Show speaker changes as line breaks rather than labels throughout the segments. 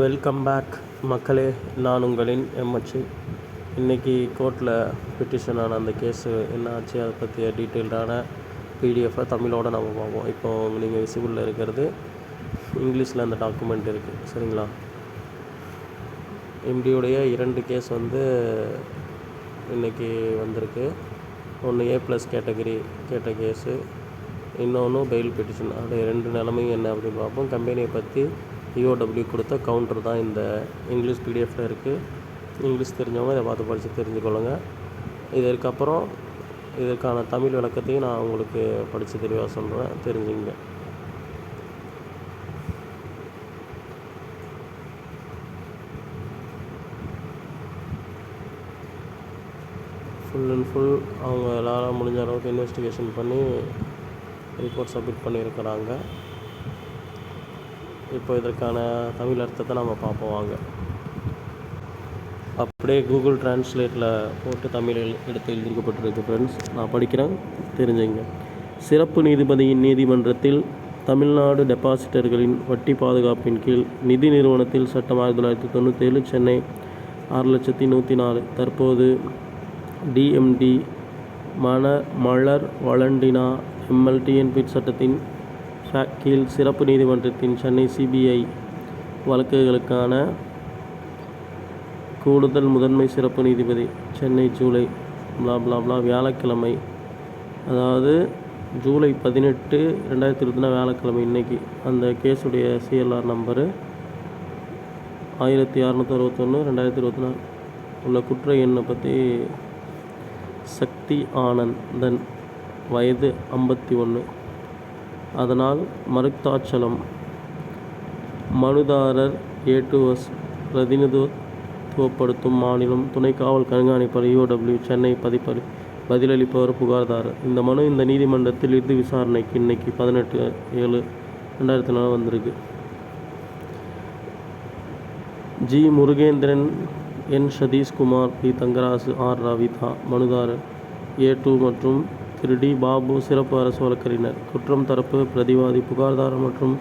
Welcome back மக்களே. நான் உங்களின் எம்எச்சி இன்றைக்கி கோர்ட்டில் பெட்டிஷனான அந்த கேஸு என்ன ஆச்சு அதை பற்றிய டீட்டெயில்டான பிடிஎஃபை தமிழோட நம்ம பார்ப்போம். இப்போது நீங்கள் விசிபிளில் இருக்கிறது இங்கிலீஷில் அந்த டாக்குமெண்ட் இருக்குது சரிங்களா? எம்டியுடைய இரண்டு கேஸ் வந்து இன்றைக்கி வந்திருக்கு. ஒன்று ஏ ப்ளஸ் கேட்டகரி கேட்ட கேஸு இன்னொன்று பெயில் பெட்டிஷன் அது ரெண்டு நிலமையும் என்ன அப்படின்னு பார்ப்போம். கம்பெனியை பற்றி இஓடபிள்யூ கொடுத்த கவுண்டர் தான் இந்த இங்கிலீஷ் பிடிஎஃபில் இருக்குது இங்கிலீஷ் தெரிஞ்சவங்க இதை பார்த்து படித்து தெரிஞ்சுக்கொள்ளுங்க. இதற்கப்புறம் இதற்கான தமிழ் விளக்கத்தையும் நான் உங்களுக்கு படித்து தெளிவாக சொல்கிறேன் தெரிஞ்சுங்க. ஃபுல் அண்ட் ஃபுல் அவங்க எல்லாரும் முடிஞ்ச அளவுக்கு இன்வெஸ்டிகேஷன் பண்ணி ரிப்போர்ட் சப்மிட் பண்ணியிருக்கிறாங்க. இப்போ இதற்கான தமிழ் அர்த்தத்தை நம்ம பார்ப்போம் வாங்க. அப்படியே கூகுள் டிரான்ஸ்லேட்டில் போட்டு தமிழில் எடுத்து எழுதிக்கப்பட்டிருக்கு ஃப்ரெண்ட்ஸ் நான் படிக்கிறேன் தெரிஞ்சுங்க. சிறப்பு நீதிபதியின் நீதிமன்றத்தில் தமிழ்நாடு டெபாசிட்டர்களின் வட்டி பாதுகாப்பின் கீழ் நிதி நிறுவனத்தில் சட்டம் ஆயிரத்தி தொள்ளாயிரத்தி தொண்ணூற்றேழு சென்னை ஆறு லட்சத்தி நூற்றி நாலு. தற்போது டிஎம்டி மண மலர் வளண்டினா எம்எல்டிஎன்பிட் சட்டத்தின் கீழ் சிறப்பு நீதிமன்றத்தின் சென்னை சிபிஐ வழக்குகளுக்கான கூடுதல் முதன்மை சிறப்பு நீதிபதி சென்னை ஜூலை blah blah வியாழக்கிழமை. அதாவது ஜூலை பதினெட்டு ரெண்டாயிரத்தி இருபத்தினா வியாழக்கிழமை இன்னைக்கு. அந்த கேஸுடைய சிஎல்ஆர் நம்பரு ஆயிரத்தி அறநூற்றி அறுபத்தொன்று ரெண்டாயிரத்தி இருபத்தி நாலு உள்ள குற்ற எண்ணை பற்றி சக்தி ஆனந்தன் வயது ஐம்பத்தி ஒன்று அதனால் மருத்தாச்சலம் மனுதாரர் ஏட்டுவஸ் பிரதிநிதித்துவப்படுத்தும் மாநிலம் துணை காவல் கண்காணிப்பர் யூடபிள்யூ சென்னை பதிப்பறி பதிலளிப்பவர் புகார்தாரர். இந்த மனு இந்த நீதிமன்றத்தில் இறுதி விசாரணைக்கு இன்னைக்கு பதினெட்டு ஏழு ரெண்டாயிரத்தி நாலு வந்திருக்கு. G. Murugendran N. Sathishkumar P. Thangarasu R. Ravitha மனுதாரர் ஏ. டூ மற்றும் திரு டி பாபு சிறப்பு அரசு வழக்கறிஞர் குற்றம் தரப்பு பிரதிவாதி புகார்தாரர் மற்றும்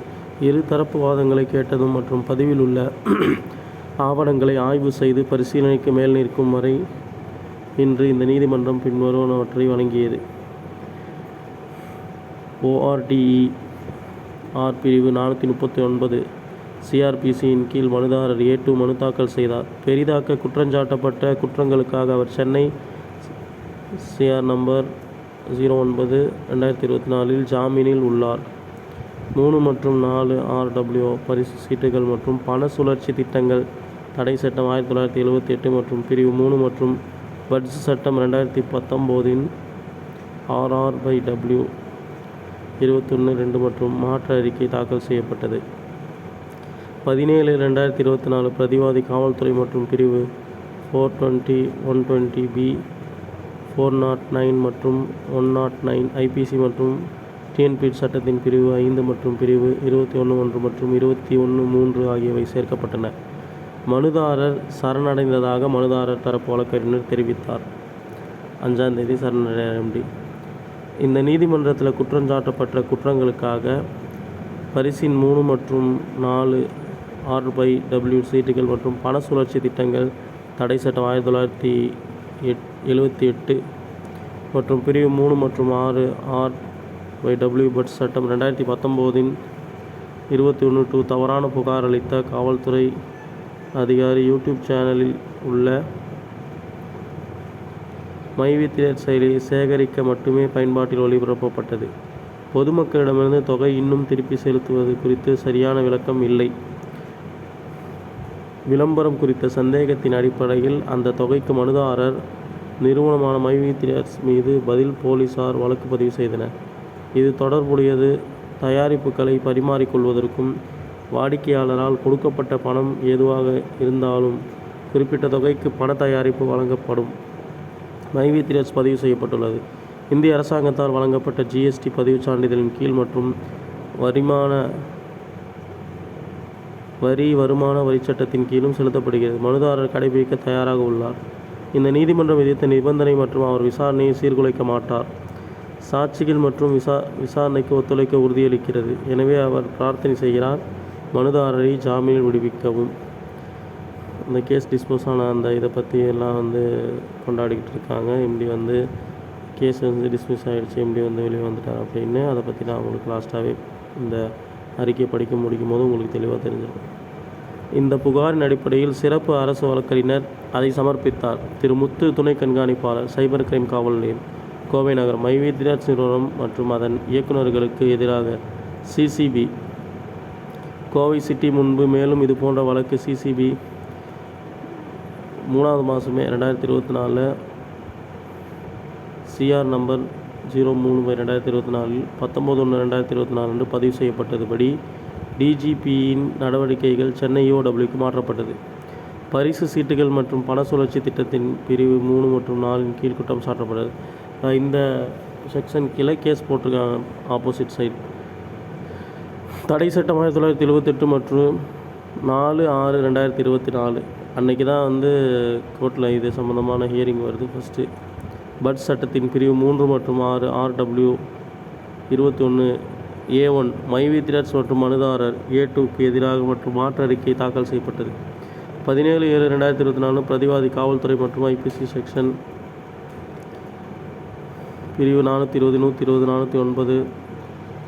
இரு தரப்பு வாதங்களை கேட்டதும் மற்றும் பதிவில் உள்ள ஆவணங்களை ஆய்வு செய்து பரிசீலனைக்கு மேல் நிற்கும் வரை இன்று இந்த நீதிமன்றம் பின்வருவனவற்றை வழங்கியது. ஓஆர்டிஇ ஆர் பிரிவு நானூற்றி முப்பத்தி ஒன்பது சிஆர்பிசியின் கீழ் மனுதாரர் ஏ டூ மனு தாக்கல் செய்தார். பெரிதாக்க குற்றஞ்சாட்டப்பட்ட குற்றங்களுக்காக அவர் சென்னை சிஆர் நம்பர் ஜீரோ ஒன்பது ரெண்டாயிரத்தி இருபத்தி நாலில் ஜாமீனில் உள்ளார். மூணு மற்றும் நாலு ஆர்டபிள்யூ பரிசு சீட்டுகள் மற்றும் பண சுழற்சி திட்டங்கள் தடை சட்டம் ஆயிரத்தி தொள்ளாயிரத்தி எழுபத்தி எட்டு மற்றும் பிரிவு மூணு மற்றும் பட்ஜ் சட்டம் ரெண்டாயிரத்தி பத்தொம்போதின் ஆர்ஆர் பை டபிள்யூ இருபத்தொன்று ரெண்டு மற்றும் மாற்று அறிக்கை தாக்கல் செய்யப்பட்டது. பதினேழு ரெண்டாயிரத்தி இருபத்தி நாலு பிரதிவாதி காவல்துறை மற்றும் பிரிவு four twenty one twenty B four naught nine மற்றும் ஒன் நாட் நைன் ஐபிசி மற்றும் டிஎன்பிட் சட்டத்தின் பிரிவு ஐந்து மற்றும் பிரிவு இருபத்தி ஒன்று ஒன்று மற்றும் இருபத்தி ஒன்று மூன்று ஆகியவை சேர்க்கப்பட்டன. மனுதாரர் சரணடைந்ததாக மனுதாரர் தரப்பு வழக்கறிஞர் தெரிவித்தார். அஞ்சாம் தேதி சரணடைய எம்டி இந்த நீதிமன்றத்தில் குற்றஞ்சாட்டப்பட்ட குற்றங்களுக்காக பரிசின் மூணு மற்றும் நாலு ஆறு பை டபிள்யூ சீட்டுகள் மற்றும் பண சுழற்சி திட்டங்கள் தடை சட்டம் ஆயிரத்தி தொள்ளாயிரத்தி எட் எழுபத்தி எட்டு மற்றும் பிரிவு மூணு மற்றும் ஆறு ஆர் பை டபிள்யூ பட் சட்டம் ரெண்டாயிரத்தி பத்தொம்போதின் இருபத்தி ஒன்று டூ தவறான புகார் அளித்த காவல்துறை அதிகாரி யூடியூப் சேனலில் உள்ள மைவித்திரர் செயலியை சேகரிக்க மட்டுமே பயன்பாட்டில் ஒளிபரப்பப்பட்டது. பொதுமக்களிடமிருந்து தொகை இன்னும் திருப்பி செலுத்துவது குறித்து சரியான விளக்கம் இல்லை. விளம்பரம் குறித்த சந்தேகத்தின் அடிப்படையில் அந்த தொகைக்கு மனுதாரர் நிறுவனமான மைவித்திரர்ஸ் மீது பதில் போலீசார் வழக்கு பதிவு செய்தனர். இது தொடர்புடையது. தயாரிப்புகளை பரிமாறிக்கொள்வதற்கும் வாடிக்கையாளரால் கொடுக்கப்பட்ட பணம் எதுவாக இருந்தாலும் குறிப்பிட்ட தொகைக்கு பண தயாரிப்பு வழங்கப்படும். மைவித்திரஸ் பதிவு செய்யப்பட்டுள்ளது. இந்திய அரசாங்கத்தால் வழங்கப்பட்ட ஜிஎஸ்டி பதிவுச் சான்றிதழின் கீழ் மற்றும் வருமான வரி வருமான வரிச்சட்டத்தின் கீழும் செலுத்தப்படுகிறது. மனுதாரர் கடைபிடிக்க தயாராக உள்ளார். இந்த நீதிமன்றம் விதித்த நிபந்தனை மற்றும் அவர் விசாரணையை சீர்குலைக்க மாட்டார். சாட்சிகள் மற்றும் விசா விசாரணைக்கு ஒத்துழைக்க உறுதியளிக்கிறது. எனவே அவர் பிரார்த்தனை செய்கிறார். மனுதாரரை ஜாமீனில் விடுவிக்கவும். இந்த கேஸ் டிஸ்போஸ் ஆன அந்த இதை பற்றி எல்லாம் வந்து கொண்டாடிக்கிட்டு இருக்காங்க. இப்படி வந்து கேஸ் வந்து டிஸ்மிஸ் ஆகிடுச்சு இப்படி வந்து வெளியே வந்துட்டார் அப்படின்னு. அதை பற்றி நான் உங்களுக்கு லாஸ்ட்டாகவே இந்த அறிக்கை படிக்க முடிக்கும் போது உங்களுக்கு தெளிவாக தெரிஞ்சிடும் இந்த புகாரின் அடிப்படையில் சிறப்பு அரசு வழக்கறிஞர் அதை சமர்ப்பித்தார். திரு. முத்து துணை கண்காணிப்பாளர் சைபர் கிரைம் காவல் நிலையம் கோவை நகர் மைவித்ராஜ் நிறுவனம் மற்றும் அதன் இயக்குநர்களுக்கு எதிராக சிசிபி கோவை சிட்டி முன்பு மேலும் இது போன்ற வழக்கு சிசிபி மூணாவது மாதமே ரெண்டாயிரத்தி இருபத்தி நாலில் சிஆர் நம்பர் ஜீரோ மூணு பை ரெண்டாயிரத்தி இருபத்தி நாலில் பத்தொம்போது ஒன்று ரெண்டாயிரத்தி இருபத்தி நாலு அன்று பதிவு செய்யப்பட்டதுபடி டிஜிபியின் நடவடிக்கைகள் சென்னை யூஓடபிள்யூக்கு மாற்றப்பட்டது. பரிசு சீட்டுகள் மற்றும் பண சுழற்சி திட்டத்தின் பிரிவு மூணு மற்றும் நாலின் கீழ் குற்றம் சாட்டப்பட்டது. இந்த செக்ஷன் கீழே கேஸ் போட்டிருக்காங்க ஆப்போசிட் சைட். தடை சட்டம் ஆயிரத்தி தொள்ளாயிரத்தி எழுபத்தெட்டு மற்றும் நாலு ஆறு ரெண்டாயிரத்தி இருபத்தி நாலு. அன்னைக்கு தான் வந்து கோர்ட்டில் இது சம்மந்தமான ஹியரிங் வருது ஃபஸ்ட்டு பட் சட்டத்தின் பிரிவு மூன்று மற்றும் ஆறு ஆர்டபிள்யூ இருபத்தி ஒன்று ஏ ஒன் மைவித்ராஜ் மற்றும் மனுதாரர் ஏ டூக்கு எதிராக மற்றும் மாற்று அறிக்கை தாக்கல் செய்யப்பட்டது. பதினேழு ஏழு ரெண்டாயிரத்தி இருபத்தி நாலு பிரதிவாதி காவல்துறை மற்றும் ஐபிசி செக்ஷன் பிரிவு நானூற்றி இருபது நூற்றி இருபது நானூற்றி ஒன்பது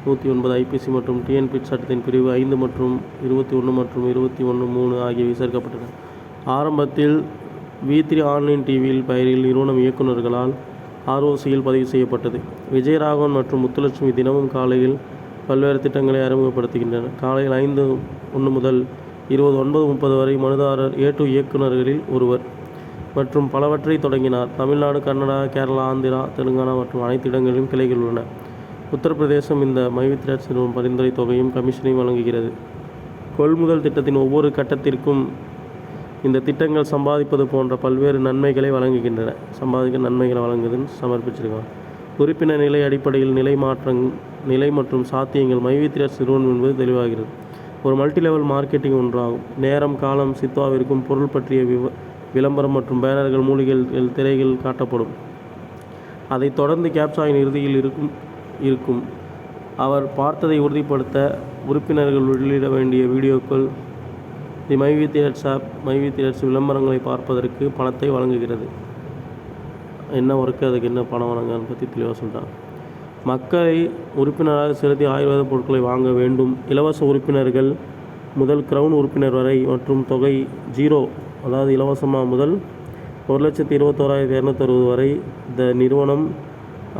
நூற்றி ஒன்பது ஐபிசி மற்றும் டிஎன்பி சட்டத்தின் பிரிவு ஐந்து மற்றும் இருபத்தி ஒன்று மற்றும் இருபத்தி ஒன்று மூணு ஆகியவை சேர்க்கப்பட்டன. ஆரம்பத்தில் வி த்ரீ ஆன்லைன் டிவியில் பெயரில் நிறுவனம் இயக்குநர்களால் ஆர்ஓசியில் பதிவு செய்யப்பட்டது. விஜயராகவன் மற்றும் முத்துலட்சுமி தினமும் காலையில் பல்வேறு திட்டங்களை அறிமுகப்படுத்துகின்றன. காலையில் ஐந்து ஒன்று முதல் இருபது ஒன்பது முப்பது வரை மனுதாரர் ஏ டு இயக்குநர்களில் ஒருவர். மற்றும் பலவற்றை தொடங்கினார். தமிழ்நாடு கர்நாடகா கேரளா ஆந்திரா தெலுங்கானா மற்றும் அனைத்து இடங்களிலும் கிளைகள் உள்ளன. உத்தரப்பிரதேசம் இந்த மைவித்ராஜ் நிறுவனம் பரிந்துரை தொகையும் கமிஷனையும் வழங்குகிறது. கொள்முதல் திட்டத்தின் ஒவ்வொரு கட்டத்திற்கும் இந்த திட்டங்கள் சம்பாதிப்பது போன்ற பல்வேறு நன்மைகளை வழங்குகின்றன. சம்பாதிக்க நன்மைகளை வழங்குதுன்னு சமர்ப்பிச்சிருக்காங்க உறுப்பினர் நிலை அடிப்படையில் நிலை மாற்றங் நிலை மற்றும் சாத்தியங்கள் மைவித்ராஜ் நிறுவனம் என்பது தெளிவாகிறது. ஒரு மல்டி லெவல் மார்க்கெட்டிங் ஒன்றாகும். நேரம் காலம் சித்வாவிற்கும் பொருள் பற்றிய விவ விளம்பரம் மற்றும் பேனர்கள் மூலிகைகள் திரைகள் காட்டப்படும். அதைத் தொடர்ந்து கேப்சாயின் இறுதியில் இருக்கும் இருக்கும். அவர் பார்த்ததை உறுதிப்படுத்த உறுப்பினர்கள் உள்ளிட வேண்டிய வீடியோக்கள் தி மைவி தியேட்ஸ் ஆப் மைவி தியேட்ஸ் விளம்பரங்களை பார்ப்பதற்கு பணத்தை வழங்குகிறது. என்ன ஒர்க்கு அதுக்கு என்ன பணம் வழங்குன்னு பற்றி தெளிவாக சொல்கிறான் மக்களை உறுப்பினராக செலுத்தி ஆயுர்வேத பொருட்களை வாங்க வேண்டும். இலவச உறுப்பினர்கள் முதல் கிரவுன் உறுப்பினர் வரை மற்றும் தொகை ஜீரோ அதாவது இலவசமாக முதல் ஒரு லட்சத்தி இருபத்தோராயிரத்தி இரநூத்தறுபது வரை இந்த நிறுவனம்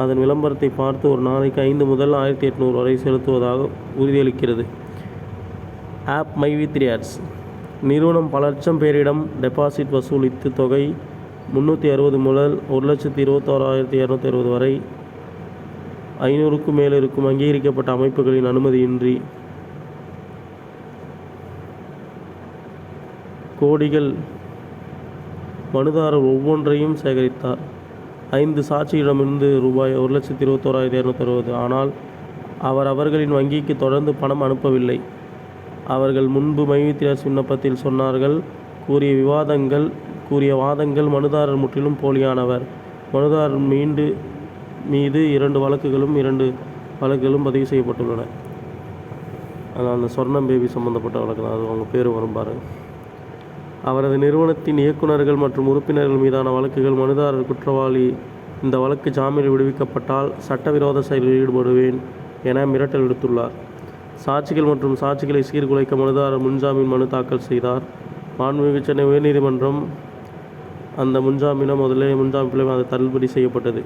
அதன் விளம்பரத்தை பார்த்து ஒரு நாளைக்கு ஐந்து முதல் ஆயிரத்தி எட்நூறு வரை செலுத்துவதாக உறுதியளிக்கிறது. ஆப் மைவி த்ரீ ஆட்ஸ் நிறுவனம் பல லட்சம் பேரிடம் டெபாசிட் வசூலித்து தொகை முந்நூற்றி அறுபது முதல் ஒரு லட்சத்தி இருபத்தோராயிரத்தி இரநூத்தி அறுபது வரை ஐநூறுக்கும் மேல் இருக்கும் அங்கீகரிக்கப்பட்ட அமைப்புகளின் அனுமதியின்றி கோடிகள் மனுதாரர் ஒவ்வொன்றையும் சேகரித்தார். ஐந்து சாட்சியிடமிருந்து ரூபாய் ஒரு லட்சத்தி இருபத்தோராயிரத்தி இரநூத்தி அறுபது. ஆனால் அவர் அவர்களின் வங்கிக்கு தொடர்ந்து பணம் அனுப்பவில்லை. அவர்கள் முன்பு மைவித்திராஸ் விண்ணப்பத்தில் சொன்னார்கள் கூறிய விவாதங்கள் கூறிய வாதங்கள் மனுதாரர் முற்றிலும் போலியானவர். மனுதாரர் மீண்டு மீது இரண்டு வழக்குகளும் இரண்டு வழக்குகளும் பதிவு செய்யப்பட்டுள்ளன. அதான் அந்த சொர்ணம் பேபி சம்மந்தப்பட்ட வழக்கு தான். அது அவங்க பேர் வரும் பாருங்க. அவரது நிறுவனத்தின் இயக்குநர்கள் மற்றும் உறுப்பினர்கள் மீதான வழக்குகள் மனுதாரர் குற்றவாளி இந்த வழக்கு ஜாமீனில் விடுவிக்கப்பட்டால் சட்டவிரோத செயலில் ஈடுபடுவேன் என மிரட்டல் விடுத்துள்ளார். சாட்சிகள் மற்றும் சாட்சிகளை சீர்குலைக்க மனுதாரர் முன்ஜாமீன் மனு தாக்கல் செய்தார். மாண்புமிகு சென்னை உயர்நீதிமன்றம் அந்த முன்ஜாமீனை முதலே முன்ஜாமீன் அது தள்ளுபடி செய்யப்பட்டது.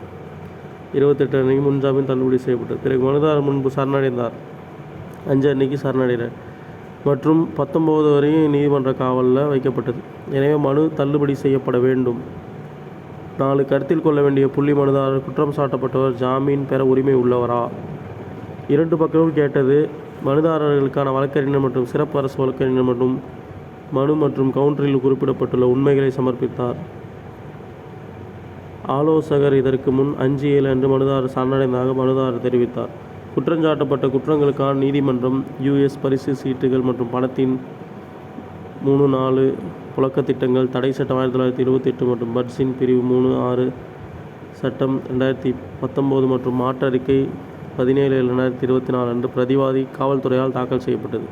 இருபத்தெட்டு அன்னைக்கு முன்ஜாமீன் தள்ளுபடி செய்யப்பட்டது. பிறகு மனுதாரர் முன்பு சரணடைந்தார். அஞ்சு அன்னைக்கு சரணடைகிறார். மற்றும் பத்தொம்போது வரையும் நீதிமன்ற காவலில் வைக்கப்பட்டது. எனவே மனு தள்ளுபடி செய்யப்பட வேண்டும். நாலு கருத்தில் கொள்ள வேண்டிய புள்ளி மனுதாரர் குற்றம் சாட்டப்பட்டவர் ஜாமீன் பெற உரிமை உள்ளவரா? இரண்டு பக்கமும் கேட்டது மனுதாரர்களுக்கான வழக்கறிஞர் மற்றும் சிறப்பு அரசு வழக்கறிஞர் மற்றும் மனு மற்றும் கவுண்டரில் குறிப்பிடப்பட்டுள்ள உண்மைகளை சமர்ப்பித்தார். ஆலோசகர் இதற்கு முன் அஞ்சு ஏழு அன்று மனுதாரர் சரணடைந்ததாக மனுதாரர் தெரிவித்தார். குற்றஞ்சாட்டப்பட்ட குற்றங்களுக்கான நீதிமன்றம் யுஎஸ் பரிசு சீட்டுகள் மற்றும் பணத்தின் மூணு நாலு புழக்க திட்டங்கள் தடை சட்டம் ஆயிரத்தி தொள்ளாயிரத்தி இருபத்தெட்டு மற்றும் பட்ஸின் பிரிவு மூணு ஆறு சட்டம் ரெண்டாயிரத்தி பத்தொம்போது மற்றும் மாற்றறிக்கை பதினேழு ரெண்டாயிரத்தி இருபத்தி நாலு அன்று பிரதிவாதி காவல்துறையால் தாக்கல் செய்யப்பட்டது.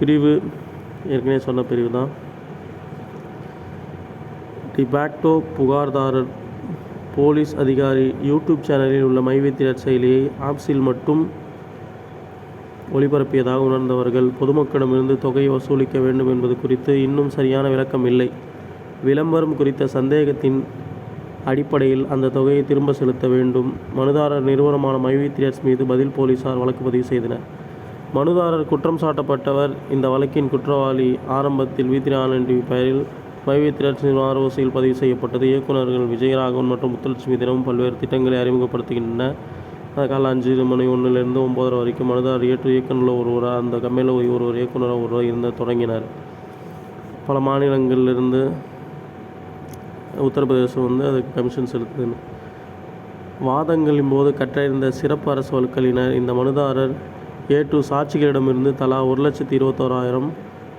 பிரிவு ஏற்கனவே சொன்ன பிரிவு தான். டிபாக்டோ புகார்தாரர் போலீஸ் அதிகாரி யூடியூப் சேனலில் உள்ள மைவித்திரர் செயலியை ஆப்ஸில் மட்டும் ஒளிபரப்பியதாக உணர்ந்தவர்கள் பொதுமக்களிடமிருந்து தொகையை வசூலிக்க வேண்டும் என்பது குறித்து இன்னும் சரியான விளக்கம் இல்லை. விளம்பரம் குறித்த சந்தேகத்தின் அடிப்படையில் அந்த தொகையை திரும்ப செலுத்த வேண்டும். மனுதாரர் நிறுவனமான மைவித்ரியர்ஸ் மீது பதில் போலீசார் வழக்கு பதிவு செய்தனர். மனுதாரர் குற்றம் சாட்டப்பட்டவர். இந்த வழக்கின் குற்றவாளி ஆரம்பத்தில் வீத்திரி ஆனந்த் பெயரில் மைவித்ரியர்ஸ் நிறுவன பதிவு செய்யப்பட்டது. இயக்குநர்கள் விஜயராகவன் மற்றும் முத்துலட்சுமி தினமும் பல்வேறு திட்டங்களை அறிமுகப்படுத்துகின்றன. காலை அஞ்சு மணி ஒன்றிலிருந்து ஒம்பதரை வரைக்கும் மனுதாரர் ஏற்று இயக்குநரில் ஒருவராக அந்த கம்மியில் ஒருவர் இயக்குநராக ஒருவர் இருந்து தொடங்கினார். பல மாநிலங்களிலிருந்து உத்தரப்பிரதேசம் வந்து அதுக்கு கமிஷன் செலுத்துது வாதங்களின் போது கற்றறிந்த சிறப்பு அரசு வழக்கலினர் இந்த மனுதாரர் ஏ டூ சாட்சிகளிடமிருந்து தலா ஒரு லட்சத்தி இருபத்தோராயிரம்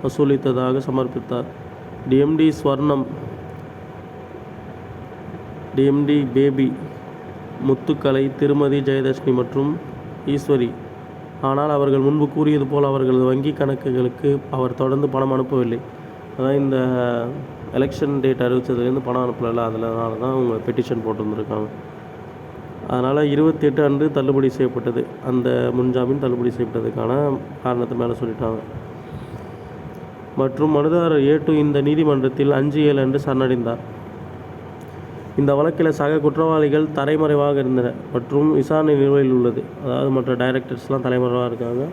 வசூலித்ததாக சமர்ப்பித்தார். டிஎம்டி ஸ்வர்ணம் டிஎம்டி பேபி முத்துக்கலை திருமதி ஜெயதர்ஷினி மற்றும் ஈஸ்வரி. ஆனால் அவர்கள் முன்பு கூறியது போல் அவர்களது வங்கி கணக்குகளுக்கு அவர் தொடர்ந்து பணம் அனுப்பவில்லை. அதான் இந்த எலெக்ஷன் டேட் அறிவித்ததுலேருந்து பணம் அனுப்பலை. அதனால தான் அவங்க பெட்டிஷன் போட்டிருந்துருக்காங்க. அதனால் இருபத்தி எட்டு அன்று தள்ளுபடி செய்யப்பட்டது. அந்த முன்ஜாமீன் தள்ளுபடி செய்யப்பட்டதுக்கான காரணத்தை மேலே சொல்லிட்டாங்க. மற்றும் மனுதாரர் ஏ இந்த நீதிமன்றத்தில் அஞ்சு ஏழு அன்று சரணடைந்தார். இந்த வழக்கில் சக குற்றவாளிகள் தலைமறைவாக இருந்தனர் மற்றும் விசாரணை நிலுவையில் உள்ளது. அதாவது மற்ற டைரக்டர்ஸ்லாம் தலைமறைவாக இருக்காங்க.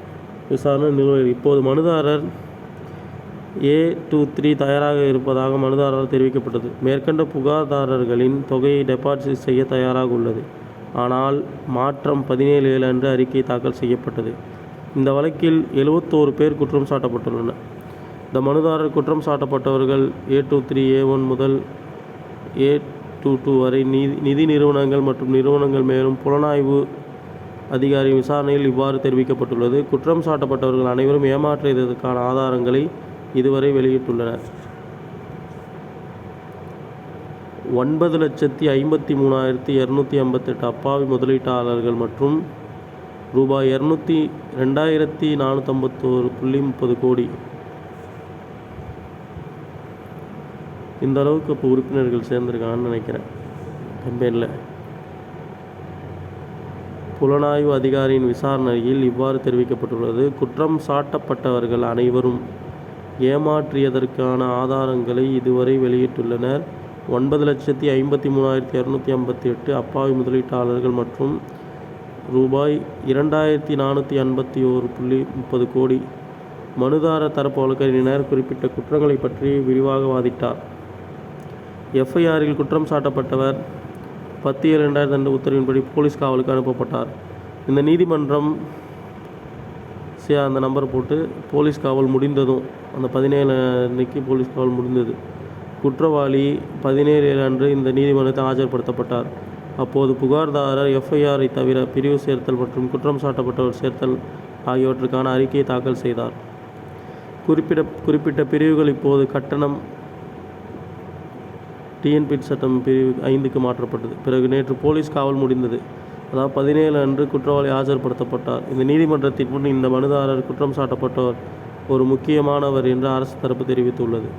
விசாரணை நிலுவையில் இப்போது மனுதாரர் ஏ டூ த்ரீ தயாராக இருப்பதாக மனுதாரர் தெரிவிக்கப்பட்டது. மேற்கண்ட புகார்தாரர்களின் தொகையை டெபாசிட் செய்ய தயாராக உள்ளது. ஆனால் மாற்றம் பதினேழு ஏழு அன்று அறிக்கை தாக்கல் செய்யப்பட்டது. இந்த வழக்கில் எழுபத்தோரு பேர் குற்றம் சாட்டப்பட்டுள்ளனர். இந்த மனுதாரர் குற்றம் சாட்டப்பட்டவர்கள் A two three A one முதல் ஏ டூ டூ வரை நிதி நிதி நிறுவனங்கள் மற்றும் நிறுவனங்கள் மேலும் புலனாய்வு அதிகாரி விசாரணையில் இவ்வாறு தெரிவிக்கப்பட்டுள்ளது. குற்றம் சாட்டப்பட்டவர்கள் அனைவரும் ஏமாற்றியதற்கான ஆதாரங்களை இதுவரை வெளியிட்டுள்ளனர். ஒன்பது லட்சத்தி ஐம்பத்தி மூணாயிரத்தி இரநூத்தி ஐம்பத்தெட்டு அப்பாவி முதலீட்டாளர்கள் மற்றும் ரூபாய் இரநூத்தி ரெண்டாயிரத்தி நானூற்றம்பத்தோரு புள்ளி முப்பது கோடி. இந்த அளவுக்கு இப்போ உறுப்பினர்கள் சேர்ந்துருக்காங்கன்னு நினைக்கிறேன். கம்பெனியில் புலனாய்வு அதிகாரியின் விசாரணையில் இவ்வாறு தெரிவிக்கப்பட்டுள்ளது. குற்றம் சாட்டப்பட்டவர்கள் அனைவரும் ஏமாற்றியதற்கான ஆதாரங்களை இதுவரை வெளியிட்டுள்ளனர். ஒன்பது லட்சத்தி ஐம்பத்தி மூணாயிரத்தி இரநூத்தி ஐம்பத்தி எட்டு அப்பாவி முதலீட்டாளர்கள் மற்றும் ரூபாய் இரண்டாயிரத்தி நானூற்றி ஐம்பத்தி ஓரு புள்ளி முப்பது கோடி மனுதார தரப்பு வழக்கறிஞர் குறிப்பிட்ட குற்றங்களை பற்றி விரிவாக வாதிட்டார். எஃப்ஐஆரில் குற்றம் சாட்டப்பட்டவர் பத்து ஏழு ரெண்டாயிரத்தி ரெண்டு உத்தரவின்படி போலீஸ் காவலுக்கு அனுப்பப்பட்டார். இந்த நீதிமன்றம் சரி அந்த நம்பர் போட்டு போலீஸ் காவல் முடிந்ததும் அந்த பதினேழு அன்னைக்கு போலீஸ் காவல் முடிந்தது. குற்றவாளி பதினேழு ஏழு அன்று இந்த நீதிமன்றத்தில் ஆஜர்படுத்தப்பட்டார். அப்போது புகார்தாரர் எஃப்ஐஆரை தவிர பிரிவு சேர்த்தல் மற்றும் குற்றம் சாட்டப்பட்டவர் சேர்த்தல் ஆகியவற்றுக்கான அறிக்கையை தாக்கல் செய்தார். குறிப்பிட குறிப்பிட்ட பிரிவுகள் இப்போது கட்டணம் டிஎன்பிட் சட்டம் பிரிவு ஐந்துக்கு மாற்றப்பட்டது. பிறகு நேற்று போலீஸ் காவல் முடிந்தது. அதாவது பதினேழு அன்று குற்றவாளி ஆஜர்படுத்தப்பட்டார். இந்த நீதிமன்றத்தின் முன் இந்த மனுதாரர் குற்றம் சாட்டப்பட்டவர் ஒரு முக்கியமானவர் என்று அரசு தரப்பு தெரிவித்துள்ளது.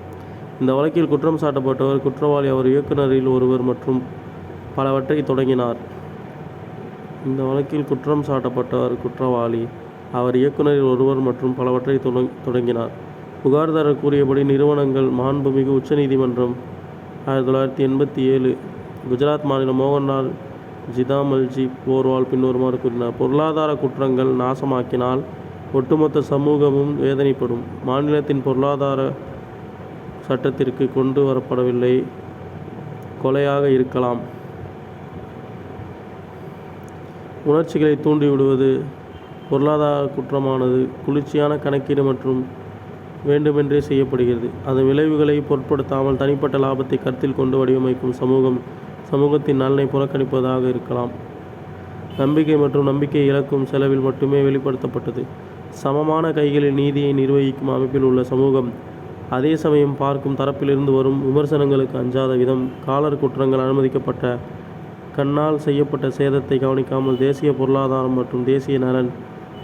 இந்த வழக்கில் குற்றம் சாட்டப்பட்டவர் குற்றவாளி அவர் இயக்குநரில் ஒருவர் மற்றும் பலவற்றை தொடங்கினார். இந்த வழக்கில் குற்றம் சாட்டப்பட்டவர் குற்றவாளி அவர் இயக்குநரில் ஒருவர் மற்றும் பலவற்றை தொடங்கினார். புகார்தாரர் கூறியபடி நிறுவனங்கள் மாண்புமிகு உச்சநீதிமன்றம் ஆயிரத்தி தொள்ளாயிரத்தி எண்பத்தி ஏழு குஜராத் மாநிலம் மோகன்லால் ஜிதாமல்ஜி போர்வால் பின்வருமாறு கூறினார். பொருளாதார குற்றங்கள் நாசமாக்கினால் ஒட்டுமொத்த சமூகமும் வேதனைப்படும். மாநிலத்தின் பொருளாதார சட்டத்திற்கு கொண்டு வரப்படவில்லை. கொலையாக இருக்கலாம். உணர்ச்சிகளை தூண்டிவிடுவது பொருளாதார குற்றமானது. குளிர்ச்சியான கணக்கீடு மற்றும் வேண்டுமென்றே செய்யப்படுகிறது. அதன் விளைவுகளை பொருட்படுத்தாமல் தனிப்பட்ட லாபத்தை கருத்தில் கொண்டு வடிவமைக்கும் சமூகம் சமூகத்தின் நலனை புறக்கணிப்பதாக இருக்கலாம். நம்பிக்கை மற்றும் நம்பிக்கை இழக்கும் செலவில் மட்டுமே வெளிப்படுத்தப்பட்டது. சமமான கைகளில் நீதியை நிர்வகிக்கும் அமைப்பில் உள்ள சமூகம் அதே சமயம் பார்க்கும் தரப்பிலிருந்து வரும் விமர்சனங்களுக்கு அஞ்சாத விதம் காலர் குற்றங்கள் அனுமதிக்கப்பட்ட கண்ணால் செய்யப்பட்ட சேதத்தை கவனிக்காமல் தேசிய பொருளாதாரம் மற்றும் தேசிய நலன்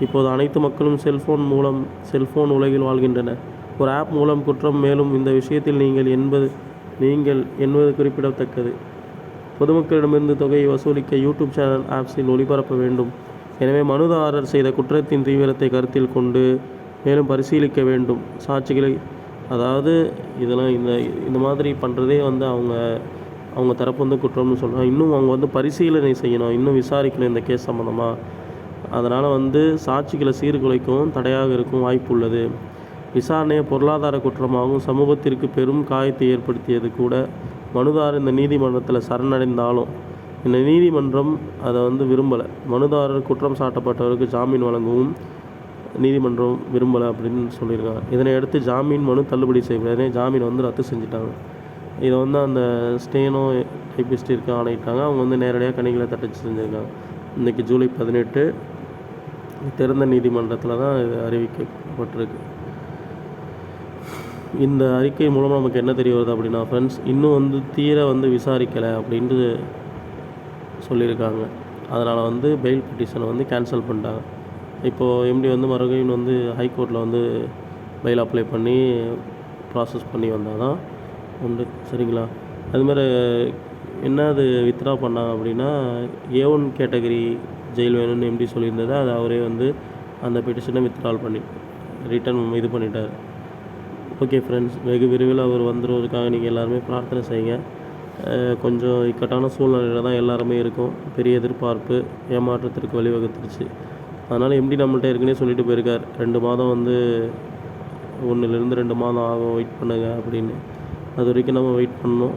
இப்போது அனைத்து மக்களும் செல்போன் மூலம் செல்போன் உலகில் வாழ்கின்றனர் ஒரு ஆப் மூலம் குற்றம் மேலும் இந்த விஷயத்தில் நீங்கள் என்பது நீங்கள் என்பது குறிப்பிடத்தக்கது. பொதுமக்களிடமிருந்து தொகையை வசூலிக்க யூடியூப் சேனல் ஆப்ஸில் ஒளிபரப்ப வேண்டும். எனவே மனுதாரர் செய்த குற்றத்தின் தீவிரத்தை கருத்தில் கொண்டு மேலும் பரிசீலிக்க வேண்டும். சாட்சிகளை அதாவது இதெல்லாம் இந்த இந்த மாதிரி பண்ணுறதே வந்து அவங்க அவங்க தரப்பு வந்து குற்றம்னு சொல்கிறாங்க. இன்னும் அவங்க வந்து பரிசீலனை செய்யணும். இன்னும் விசாரிக்கணும் இந்த கேஸ் சம்மந்தமாக அதனால் வந்து சாட்சிகளை சீர்குலைக்கவும் தடையாக இருக்கும் வாய்ப்பு உள்ளது. விசாரணையை பொருளாதார குற்றமாகவும் சமூகத்திற்கு பெரும் காயத்தை ஏற்படுத்தியது கூட மனுதாரர் இந்த நீதிமன்றத்தில் சரணடைந்தாலும் இந்த நீதிமன்றம் அதை வந்து விரும்பலை. மனுதாரர் குற்றம் சாட்டப்பட்டவருக்கு ஜாமீன் வழங்கவும் நீதிமன்றம் விரும்பலை அப்படின்னு சொல்லியிருக்காங்க. இதனை அடுத்து ஜாமீன் மனு தள்ளுபடி செய்யப்பட்டதே. ஜாமீன் வந்து ரத்து செஞ்சுட்டாங்க. இதை வந்து அந்த ஸ்டேனோ டைபிஸ்டிற்கு ஆணையிட்டாங்க. அவங்க வந்து நேரடியாக கணிகளை தட்டச்சு செஞ்சுருக்காங்க. இன்றைக்கி ஜூலை பதினெட்டு திறந்த நீதிமன்றத்தில் தான் இது அறிவிக்கப்பட்டிருக்கு. இந்த அறிக்கை மூலமாக நமக்கு என்ன தெரிய வருது அப்படின்னா ஃப்ரெண்ட்ஸ் இன்னும் வந்து தீர வந்து விசாரிக்கலை அப்படின்ட்டு சொல்லியிருக்காங்க. அதனால் வந்து பெயில் பெட்டிஷனை வந்து கேன்சல் பண்ணிட்டாங்க. இப்போது எம்டி வந்து மறுபடியும் வந்து ஹைகோர்ட்டில் வந்து பெயில் அப்ளை பண்ணி ப்ராசஸ் பண்ணி வந்தால் தான் உண்டு. சரிங்களா? அதுமாதிரி என்ன அது வித்ட்ரா பண்ணாங்க அப்படின்னா ஏ ஒன் கேட்டகரி ஜெயில் வேணும்னு எம்டி சொல்லியிருந்தது அது அவரே வந்து அந்த பெட்டிஷனை வித்ட்ரால் பண்ணி ரிட்டர்ன் இது பண்ணிட்டார். ஓகே ஃப்ரெண்ட்ஸ் வெகு விரைவில் அவர் வந்துடுவதற்காக நீங்கள் எல்லாருமே பிரார்த்தனை செய்யுங்க. கொஞ்சம் இக்கட்டான சூழ்நிலையில் தான் எல்லாருமே இருக்கும். பெரிய எதிர்பார்ப்பு ஏமாற்றத்திற்கு வழிவகுத்துருச்சு. அதனால் எம்டி நம்மள்ட்ட ஏற்கனவே சொல்லிட்டு போயிருக்கார். ரெண்டு மாதம் வந்து ஒன்றுலேருந்து ரெண்டு மாதம் ஆகும் வெயிட் பண்ணுங்க அப்படின்னு. அது வரைக்கும் நம்ம வெயிட் பண்ணணும்.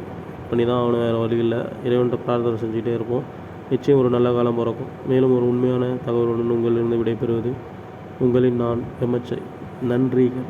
பண்ணி தான் அவனை வேறு வழி இல்லை. இறைவன்கிட்ட பிரார்த்தனை செஞ்சுக்கிட்டே இருப்போம். நிச்சயம் ஒரு நல்ல காலம் பிறக்கும். மேலும் ஒரு உண்மையான தகவலுடன் உங்களிலிருந்து விடைபெறுவது உங்களின் நான் எம்எச்ஐ நன்றிகள்.